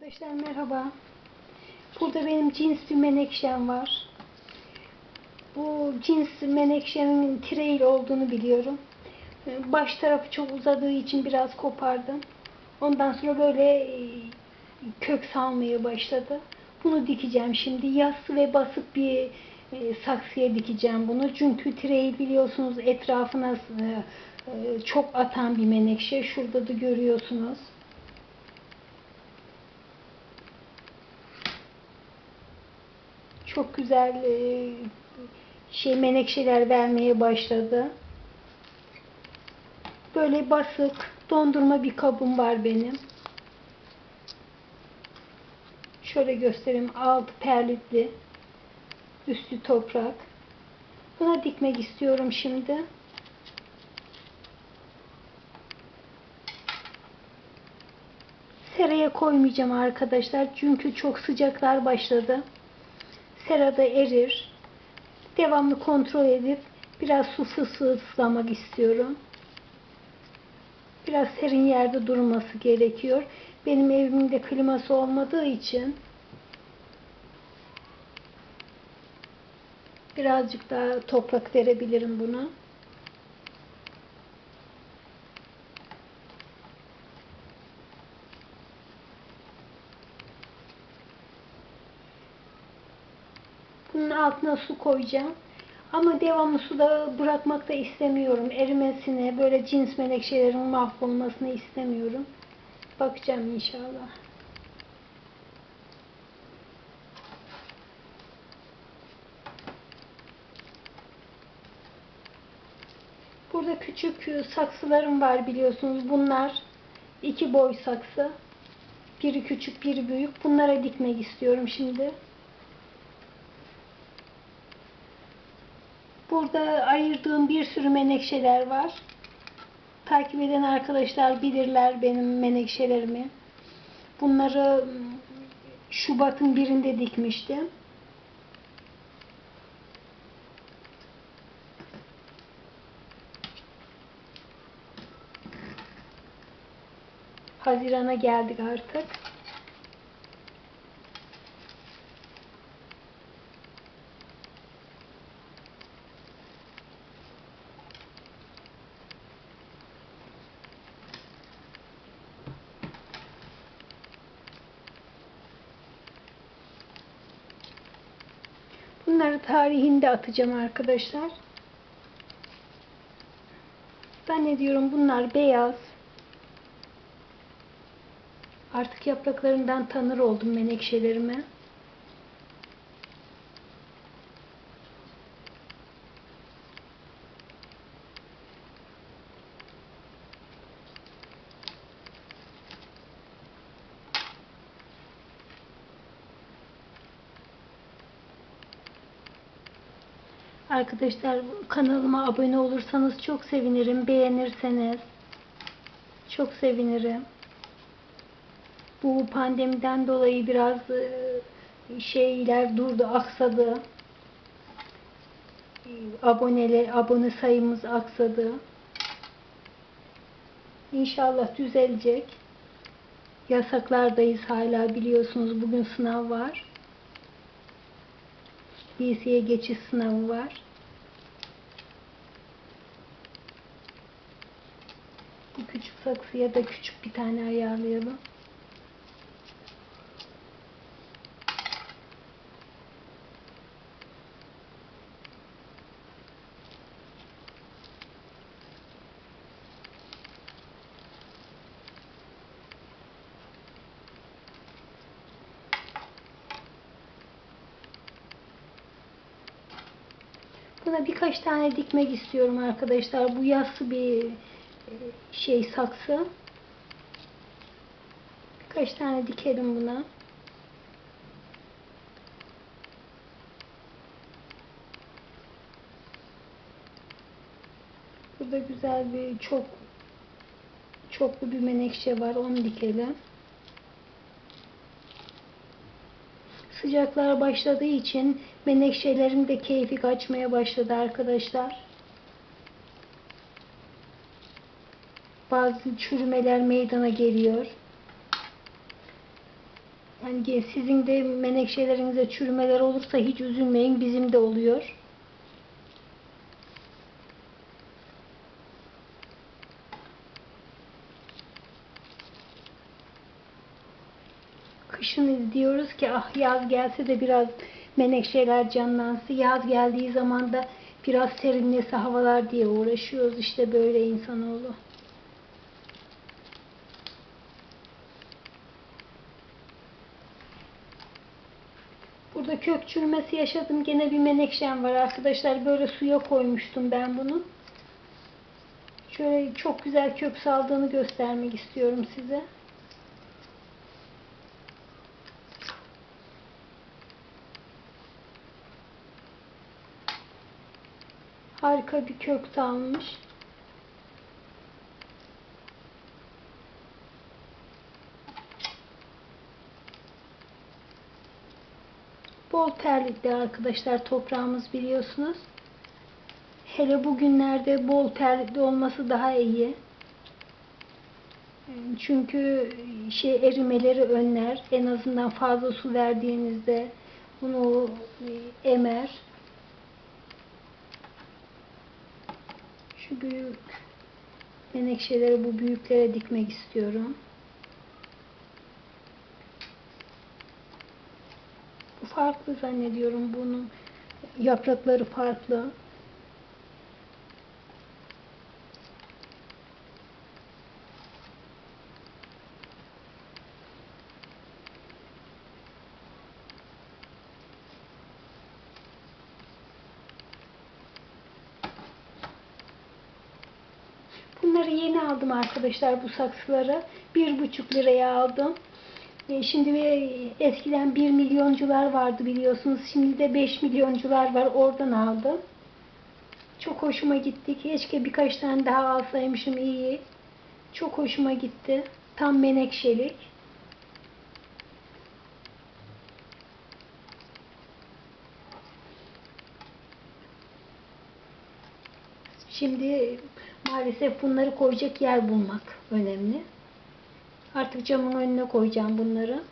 Arkadaşlar merhaba. Burada benim cins bir menekşem var. Bu cins menekşemin trail olduğunu biliyorum. Ee, Baş tarafı çok uzadığı için biraz kopardım. Ondan sonra böyle e, kök salmaya başladı. Bunu dikeceğim şimdi. Yassı ve basık bir e, saksıya dikeceğim bunu. Çünkü trail biliyorsunuz etrafına e, çok atan bir menekşe. Şurada da görüyorsunuz. Çok güzel e, şey menekşeler vermeye başladı. Böyle basık dondurma bir kabım var benim. Şöyle göstereyim. Altı perlitli. Üstü toprak. Buna dikmek istiyorum şimdi. Seraya koymayacağım arkadaşlar. Çünkü çok sıcaklar başladı serada erir. Devamlı kontrol edip biraz su sızlamak istiyorum. Biraz serin yerde durması gerekiyor. Benim evimde kliması olmadığı için birazcık daha toprak verebilirim buna. Bunun altına su koyacağım. Ama devamlı suda bırakmak da istemiyorum. Erimesine, böyle cins menekşelerin mahvolmasını istemiyorum. Bakacağım inşallah. Burada küçük saksılarım var biliyorsunuz. Bunlar iki boy saksı. Biri küçük, biri büyük. Bunlara dikmek istiyorum şimdi. Burada ayırdığım bir sürü menekşeler var. Takip eden arkadaşlar bilirler benim menekşelerimi. Bunları Şubat'ın birinde dikmiştim. Hazirana geldik artık. Bunları tarihinde atacağım arkadaşlar. Zannediyorum bunlar beyaz. Artık yapraklarından tanır oldum menekşelerime. Arkadaşlar kanalıma abone olursanız çok sevinirim. Beğenirseniz çok sevinirim. Bu pandemiden dolayı biraz e, şeyler durdu, aksadı. Aboneler, abone sayımız aksadı. İnşallah düzelecek. Yasaklardayız hala biliyorsunuz. Bugün sınav var. Liseye geçiş sınavı var. Bu küçük saksıya da küçük bir tane ayarlayalım. Buna birkaç tane dikmek istiyorum arkadaşlar. Bu yassı bir e, şey saksı. Birkaç tane dikelim buna. Burada güzel bir çok çoklu bir menekşe var. Onu dikelim. Sıcaklar başladığı için menekşelerin de keyfi kaçmaya başladı arkadaşlar. Bazı çürümeler meydana geliyor. Sizin de menekşelerinize çürümeler olursa hiç üzülmeyin. Bizim de oluyor. Kışın diyoruz ki ah yaz gelse de biraz menekşeler canlansın. Yaz geldiği zaman da biraz serinlese havalar diye uğraşıyoruz. İşte böyle insanoğlu. Burada kök çürümesi yaşadım. Gene bir menekşem var arkadaşlar. Böyle suya koymuştum ben bunu. Şöyle çok güzel kök saldığını göstermek istiyorum size. Harika bir kök salmış. Bol perlikli arkadaşlar toprağımız biliyorsunuz. Hele bugünlerde bol perlikli olması daha iyi. Çünkü şey erimeleri önler. En azından fazla su verdiğinizde bunu emer. Şu büyük menekşeleri bu büyüklere dikmek istiyorum. Farklı zannediyorum bunun yaprakları farklı. Bunları yeni aldım arkadaşlar bu saksıları. Bir buçuk liraya aldım. E, Şimdi eskiden 1 milyoncular vardı biliyorsunuz. Şimdi de 5 milyoncular var. Oradan aldım. Çok hoşuma gitti. Keşke birkaç tane daha alsaymışım iyi. Çok hoşuma gitti. Tam menekşelik. Şimdi maalesef bunları koyacak yer bulmak önemli. Artık camın önüne koyacağım bunları.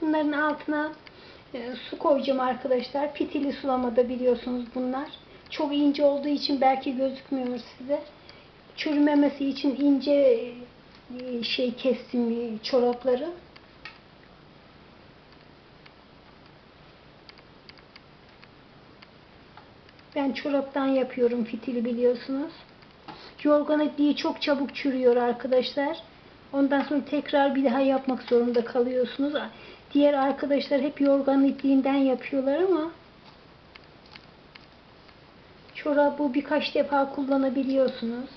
Bunların altına e, su koyacağım arkadaşlar. Fitili sulamada biliyorsunuz bunlar. Çok ince olduğu için belki gözükmüyor size. Çürümemesi için ince e, şey kestim e, çorapları. Ben çoraptan yapıyorum fitili biliyorsunuz. Yorgan ipliği çok çabuk çürüyor arkadaşlar. Ondan sonra tekrar bir daha yapmak zorunda kalıyorsunuz. Diğer arkadaşlar hep yorgan ipliğinden yapıyorlar ama çorabı birkaç defa kullanabiliyorsunuz.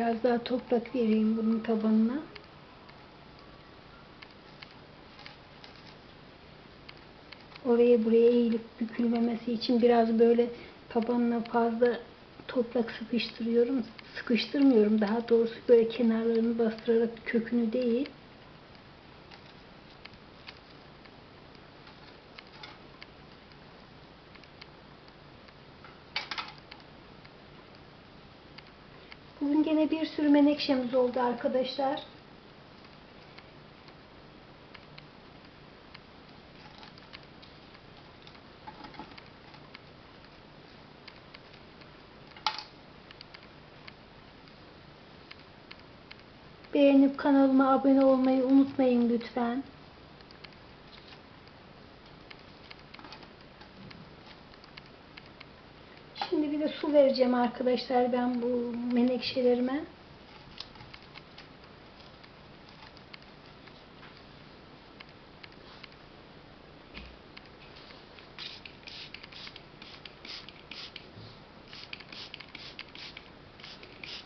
Biraz daha toprak vereyim bunun tabanına. Oraya buraya eğilip bükülmemesi için biraz böyle tabanına fazla toprak sıkıştırıyorum. Sıkıştırmıyorum daha doğrusu böyle kenarlarını bastırarak kökünü değil. Bugün gene bir sürü menekşemiz oldu arkadaşlar. Beğenip kanalıma abone olmayı unutmayın lütfen. nasıl vereceğim arkadaşlar ben bu menekşelerime?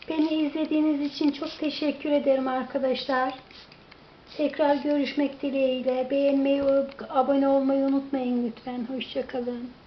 Beni izlediğiniz için çok teşekkür ederim arkadaşlar. Tekrar görüşmek dileğiyle. Beğenmeyi, abone olmayı unutmayın lütfen. Hoşçakalın.